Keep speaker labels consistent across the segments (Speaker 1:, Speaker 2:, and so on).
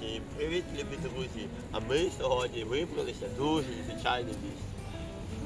Speaker 1: Всім привіт, любі друзі! А ми сьогодні вибралися в дуже незвичайне місце.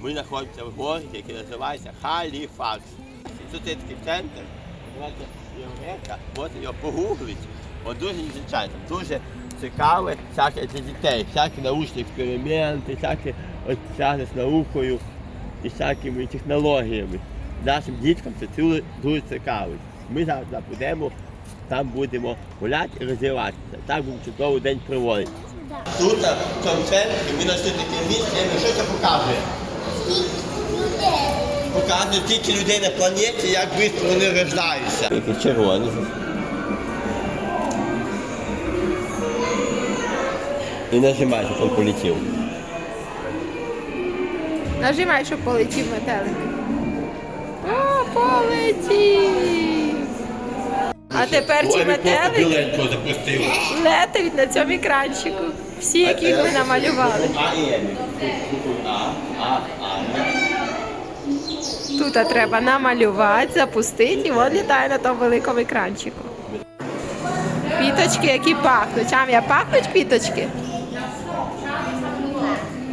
Speaker 1: Ми знаходимося в городі, який називається Халіфакс. Є такий центр, називається можете його погуглити. От дуже незвичайно, дуже цікаве, всяке для дітей, всякі научні експерименти, всякі от, з наукою і всякими технологіями. Нашим діткам це дуже, цікаво. Ми зараз туди підемо, там будемо гуляти і розвиватися. Так будемо чудовий день проводити. Тут, в цьому центрі, ми знайшли таке місце, що це показує? Показує скільки людей на планеті, як швидко вони рождаються. Який червоний. І нажимай, щоб він полетів.
Speaker 2: Нажимай, щоб полетів метелик. О, полетів! А тепер ці метелики летають на цьому екранчику. Всі, яких ми намалювали.
Speaker 1: А. А, а, а.
Speaker 2: Тут треба намалювати, запустити, і от літає на тому великому екранчику. Квіточки, які пахнуть. Ам'я, пахнуть квіточки?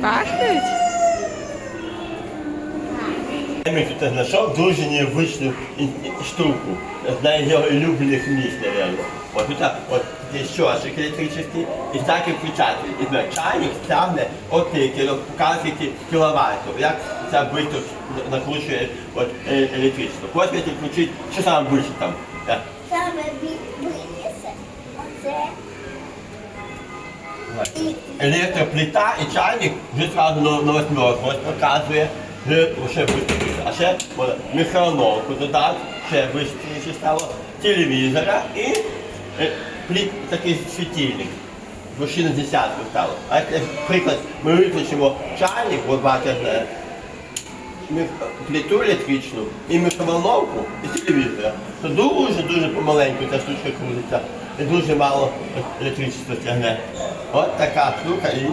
Speaker 2: Пахнуть?
Speaker 1: Емі тут знайшов дуже і- штуку. Одна з його улюблених місць, мабуть. От тут от є щочик електричний і так і включати. І на чайник стягне от кіло, показує кі- кіловатів. Як це швидко накручує от, е- електричество. Ти включить, що саме більше там.
Speaker 3: Саме винесе оце
Speaker 1: Електроплита і чайник вже одразу на, на восьмерку ось показує, вже ще швидше. А ще мікроволновку додати, ще швидше стало, телевізора і е, пліт, такий світильник. Вже на десятку стало. А як, наприклад, ми виключимо чайник, от бачите, мі- плиту електричну і мікроволновку, і телевізора, то дуже-дуже помаленьку ця штучка крутиться. І дуже мало електричества тягне. От така штука і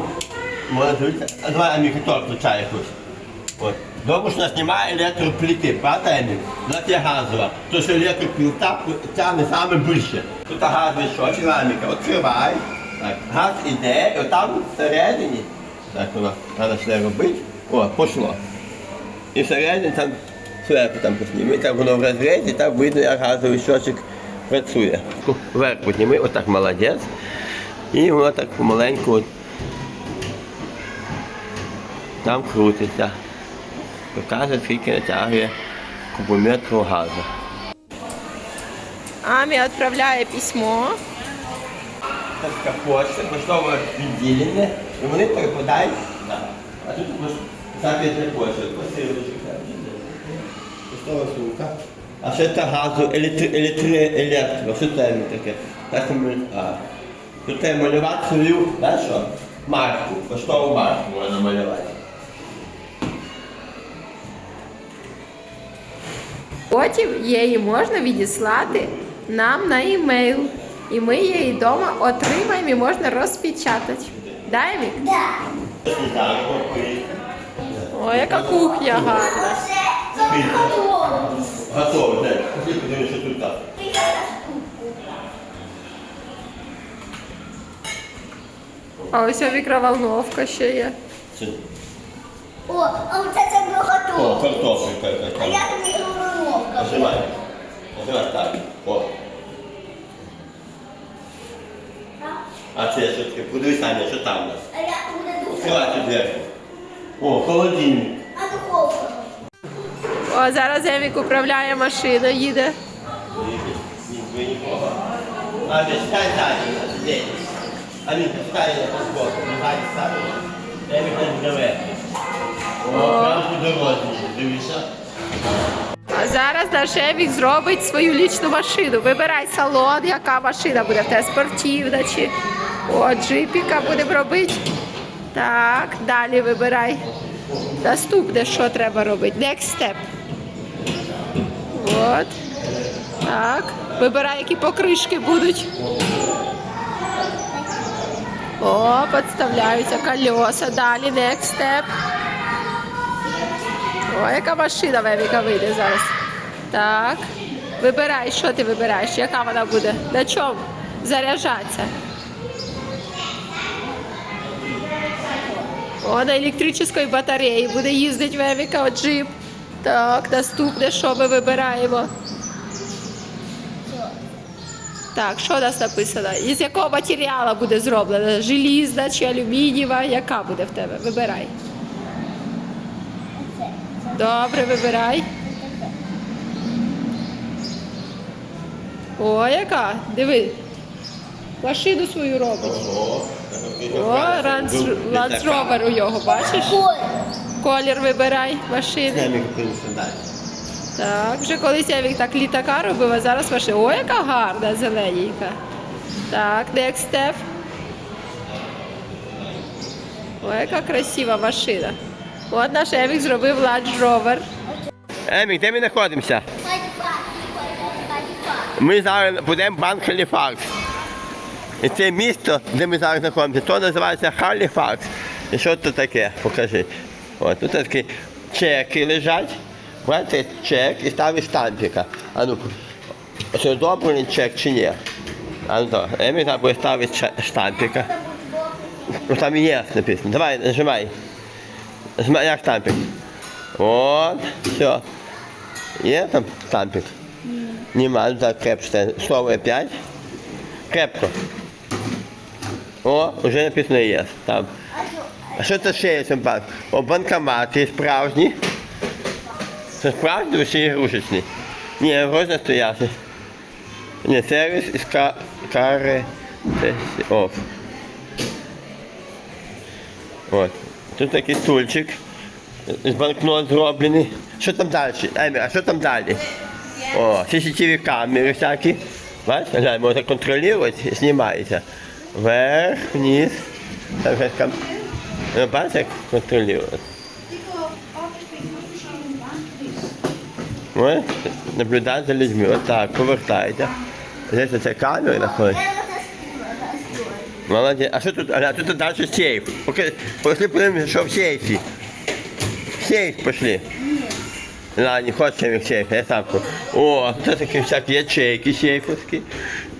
Speaker 1: можна дивитися. А давай амікатор включає якусь. От. Добре, що у нас немає електроплити, правда, Емі? У нас є газова. То що електроплита тягне саме більше. Тут газовий щочик, аміка, відкривай. Так, газ іде, і отам всередині. Так воно треба ще робити. О, пішло. І всередині там сверху там посніми, там воно в розрізі, там видно, як газовий щочик працює. Вверх підніми, отак молодець. І воно так помаленьку там крутиться. Показує, скільки натягує кубометру газу.
Speaker 2: Амі відправляє письмо.
Speaker 1: Це така почта, поштове відділення, і вони перепадають. Да. А тут писати для почти, посилочка. Поштова сумка. А ще це газу, електри, електри, електро, що це таке? Так ми, а. Тут треба малювати свою, знаєш що? Марку, поштову марку можна малювати.
Speaker 2: Потім її можна відіслати нам на емейл. І ми її вдома отримаємо і можна розпечатати. Да, Емік?
Speaker 3: да.
Speaker 1: Так, окей.
Speaker 2: Яка кухня гарна.
Speaker 1: Готово, тут так.
Speaker 2: А ось о мікроволновка ще є.
Speaker 3: О, а оце це було
Speaker 1: о,
Speaker 3: готово.
Speaker 1: картопелька
Speaker 3: А я тобі.
Speaker 1: Нажимай. Нажимай так. О. А це що таке? Подивись, Аня, що там у нас.
Speaker 3: А я буде дуже.
Speaker 1: Відкривайте дверку. О, холодильник.
Speaker 3: А духовка.
Speaker 2: О, зараз Емік управляє машиною, їде.
Speaker 1: Ні, нікого. А, читай далі. Сидіть. Алінка, читай збоку. Нехай ставить. Я не живе. О, прямо по дорозі. Дивися.
Speaker 2: Зараз наш Емік зробить свою лічну машину. Вибирай салон, яка машина буде в спортивна чи О, джипіка будемо робити. Так, далі вибирай. Наступне, що треба робити? Next step. От. Так. Вибирай, які покришки будуть. О, підставляються колеса. Далі next step. О, яка машина Веміка вийде зараз. Так. Вибирай, що ти вибираєш, яка вона буде? На чому? Заряджатися. О, на електричній батареї буде їздити Вевіка от джип. Так, наступне, що ми вибираємо? Так, що у нас написано? Із якого матеріалу буде зроблено? Желізна чи алюмінієва? Яка буде в тебе? Вибирай. Добре, вибирай. О, яка? Диви. Машину свою робить. О, Ровер у його, бачиш? Колір вибирай машини. Так, вже колись я від так літака робив, а зараз машина. О, яка гарна, зелененька. Так, next step. О, яка красива машина. От наш Евік зробив Land Rover.
Speaker 1: Емік, де ми знаходимося? Ми зараз будемо банк Халіфакс. І це місто, де ми зараз знаходимося, то називається Халіфакс. І що це таке? Покажи. От тут такі чеки лежать. Бачите, чек і ставиш штампика. А ну, чи одобрений чек чи ні? А ну то, Емі там буде ставити штампика. Ну там є написано. Давай, нажимай. Нажимай, як штампик. От, все. Є там штампик? Нема, крепче. Слово 5. Крепко. О, вже написано є. Там. А що це ще є? банк? О, банкомати справжні. Це справжні чи ігрушечні? Ні, грозно стояти. Ні, сервіс із ка- кари. Оф. От. Тут такий стульчик. З банкнот зроблений. Що там далі? Емі, а що там далі? О, CCTV камери всякі. Бачите, глянь, можна контролювати, знімається. Вверх, вниз. Якась кам... Ну, бачите, як контролювати. Наблюдати за людьми. Отак, повертайте. Десь ця камера знаходиться. Молодець. А що тут? А тут далі сейф. Пошли подивимося, що в сейфі. Сейф пошли. Не хоче в сейф, я сам. О, це такі всякі ячейки сейфовські.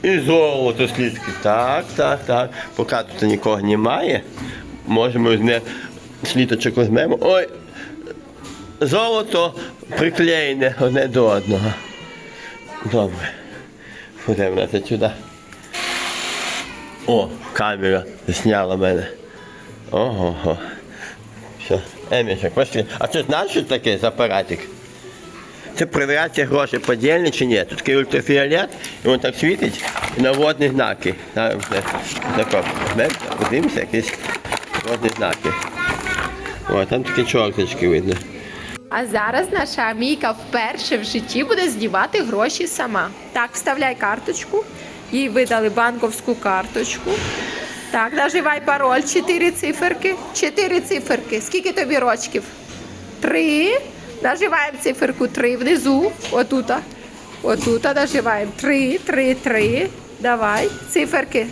Speaker 1: І золото слідки. Так, так, так. Поки тут нікого немає, можемо візьме сліточок візьмемо. Ой, золото приклеєне одне до одного. Добре. На це сюди. О, камера зняла мене. Ого. Все, Емічок, пошли. А це знаєш, що таке за апаратик? Це перевіряється гроші подільні чи ні. Тут такий ультрафіолет, і він так світить і на водні знаки. На, подивимося, якісь водні знаки. О, там такі чорточки видно.
Speaker 2: А зараз наша Амійка вперше в житті буде знімати гроші сама. Так, вставляй карточку. Їй видали банковську карточку. Так, наживай пароль, чотири циферки. Чотири циферки. Скільки тобі рочків? Три. Наживаємо циферку три внизу. Отута. Отута наживаємо. Три, три, три. Давай. Циферки.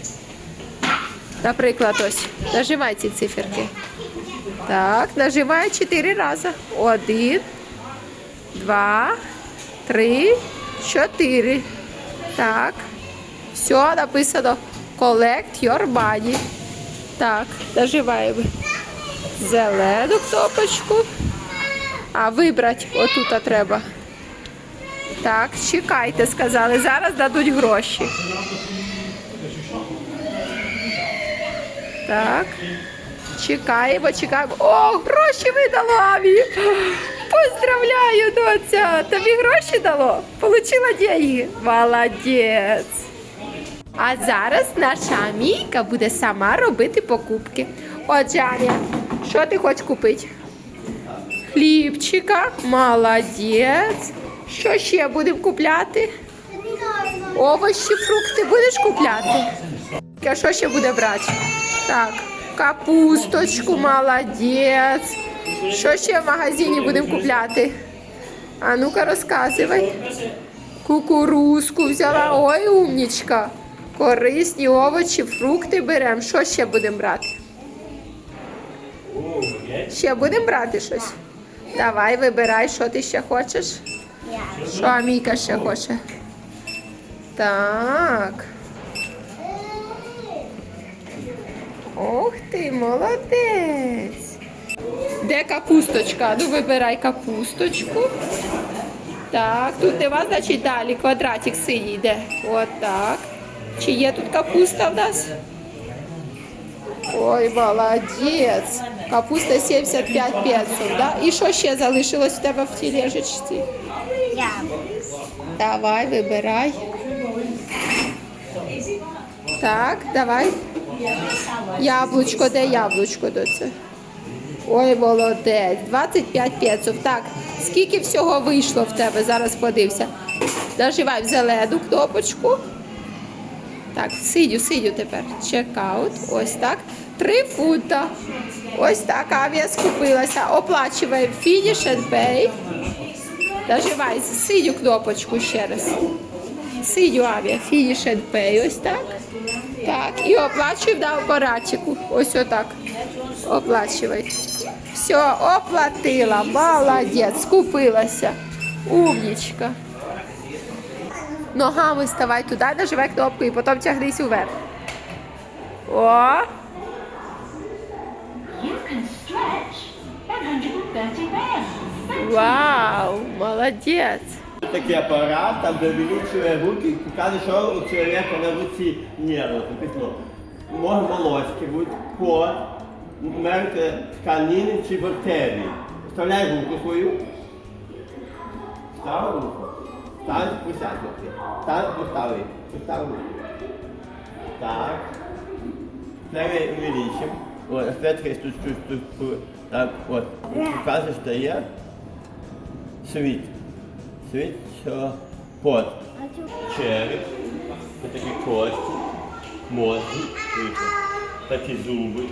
Speaker 2: Наприклад, ось. Наживай ці циферки. Так, нажимаю чотири рази. Один, два, три, чотири. Так. Все написано. Collect your money. Так, нажимаємо зелену кнопочку. А вибрати отут треба. Так, чекайте, сказали. Зараз дадуть гроші. Так. Чекаємо, чекаємо. О, гроші видало Аві. Поздравляю, доця. Тобі гроші дало? Получила деньги. Молодець. А зараз наша Амійка буде сама робити покупки. Отже, Аня, що ти хочеш купити? Хлібчика, молодець. Що ще будемо купляти? Овочі, фрукти будеш купляти? А що ще буде брати? Так, капусточку, молодець. Що ще в магазині будемо купляти? А ну-ка розказуй. Кукурузку взяла. Ой, умнічка. Корисні овочі, фрукти беремо. Що ще будемо брати? Ще будемо брати щось? Давай, вибирай, що ти ще хочеш. Що Амійка ще хоче? Так. Ох ти, молодець. Де капусточка? Ну вибирай капусточку. Так, тут нема, значить далі квадратик синій йде. От. Чи є тут капуста в нас? Ой, молодець. Капуста 75 пенсів, да? І що ще залишилось у тебе в тележечці?
Speaker 3: Яблуко.
Speaker 2: Давай, вибирай. Так, давай. Яблучко, де яблучко до це? Ой, молодець. 25 пенсів. Так, скільки всього вийшло в тебе? Зараз подився. Наживай в зелену кнопочку. Так, сидю, сидю тепер. Чекаут. Ось так. Три фунта. Ось так авіа скупилася. Оплачуємо фініш and pay. Наживай синю кнопочку ще раз. Синю авіа, фініш and pay. Ось так. Так. І оплачуй на апаратику. Ось отак. Оплачувай. Все, оплатила. Молодець. Скупилася. Умнічка. Ногами ставай туди, наживай кнопку і потім тягнись уверх. О!
Speaker 4: You can stretch 130 bands.
Speaker 2: Вау! Молодець!
Speaker 1: Такий апарат, там де руки, показує, що у чоловіка на руці. Написано, може молочки будуть код, мерти тканини чи бактерії. Вставляй руку свою. Став руку. Став присядь. Став, постави. Постав руку. Так. Теперь увеличим. Вот, опять тут, тут, тут, тут, так, вот, показывает, что я світ. Світ, що пот, череп, такі кості, мозги, такі зуби.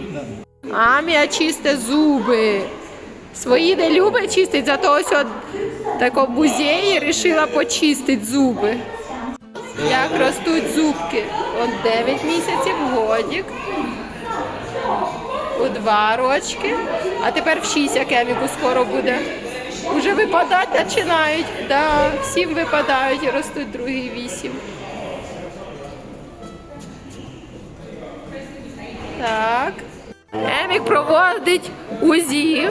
Speaker 2: Амія чисте зуби. Свої не любить чистить, зато ось от тако в музеї вирішила почистити зуби. Як ростуть зубки. От 9 місяців, годік. У 2 рочки. А тепер в 6, як Еміку скоро буде. Уже випадати починають. Да, всім випадають і ростуть другі 8. Так. Емік проводить УЗІ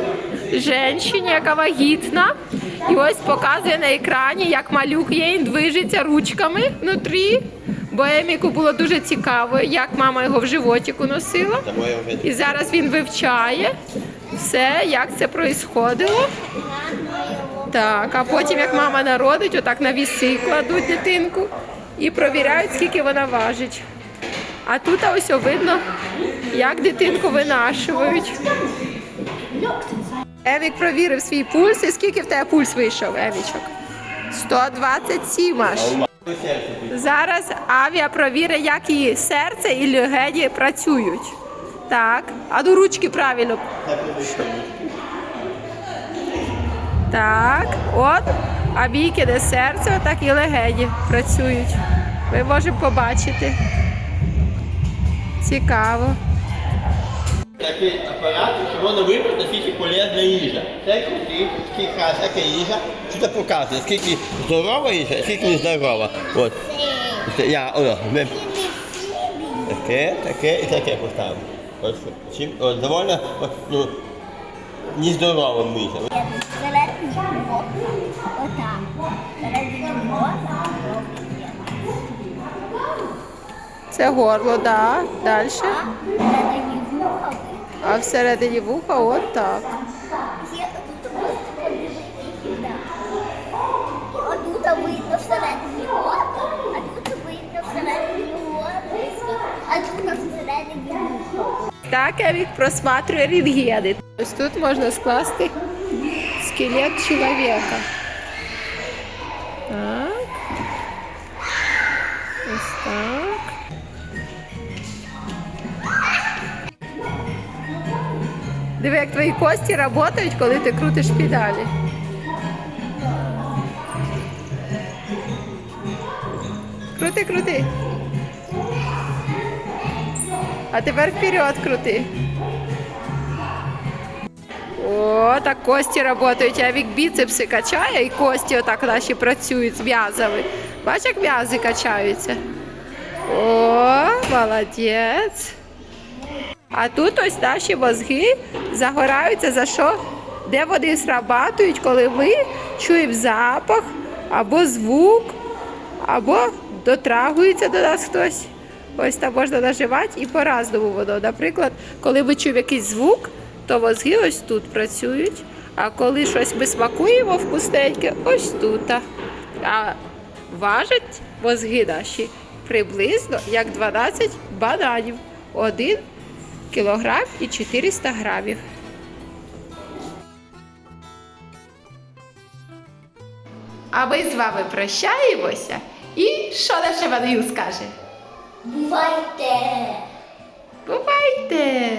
Speaker 2: жінці, яка вагітна. І ось показує на екрані, як малюк їй движеться ручками внутрі. Бо Еміку було дуже цікаво, як мама його в животику носила. І зараз він вивчає все, як це происходило. Так, а потім, як мама народить, отак на віси кладуть дитинку і провіряють, скільки вона важить. А тут ось видно, як дитинку винашують. Евік провірив свій пульс. І скільки в тебе пульс вийшов, Евічок? 127 аж. Зараз авіа провірить, як її серце і легені працюють. Так, а до ручки правильно.
Speaker 1: Так,
Speaker 2: от, а бійки де серце, отак і легені працюють. Ми можемо побачити. Цікаво.
Speaker 1: Такий апарат, що воно вибрати, скільки полезна їжа. Це крутий, скільки їжа, що це показує, скільки здорова їжа, скільки не здорова. От. Це Я, о, ми таке, таке і таке поставимо. От, чим, от, довольно, от, ну, нездорова їжа.
Speaker 2: Це горло, так. Да. Далі. А всередині вуха от так.
Speaker 3: Є тут видно всередині рота, а тут видно всередині рота, а тут всередині.
Speaker 2: Так Евік просматрює рентгени. Ось тут можна скласти скелет чоловіка. Диви, як твої кості працюють, коли ти крутиш педалі. Крути, крути. А тепер вперед крути. О, так кості працюють, а вік біцепси качає і кості отак наші працюють з м'язами. Бачиш, як м'язи качаються. О, молодець. А тут ось наші мозги загораються за що? Де вони срабатують, коли ми чуємо запах або звук, або дотрагується до нас хтось. Ось там можна наживати і по-разному воно. Наприклад, коли ми чуємо якийсь звук, то мозги ось тут працюють. А коли щось ми смакуємо вкусненьке, ось тут. А важать мозги наші приблизно як 12 бананів. 1 кілограм і 400 грамів. А ми з вами прощаємося. І що наша Ванил скаже?
Speaker 3: Бувайте!
Speaker 2: Бувайте!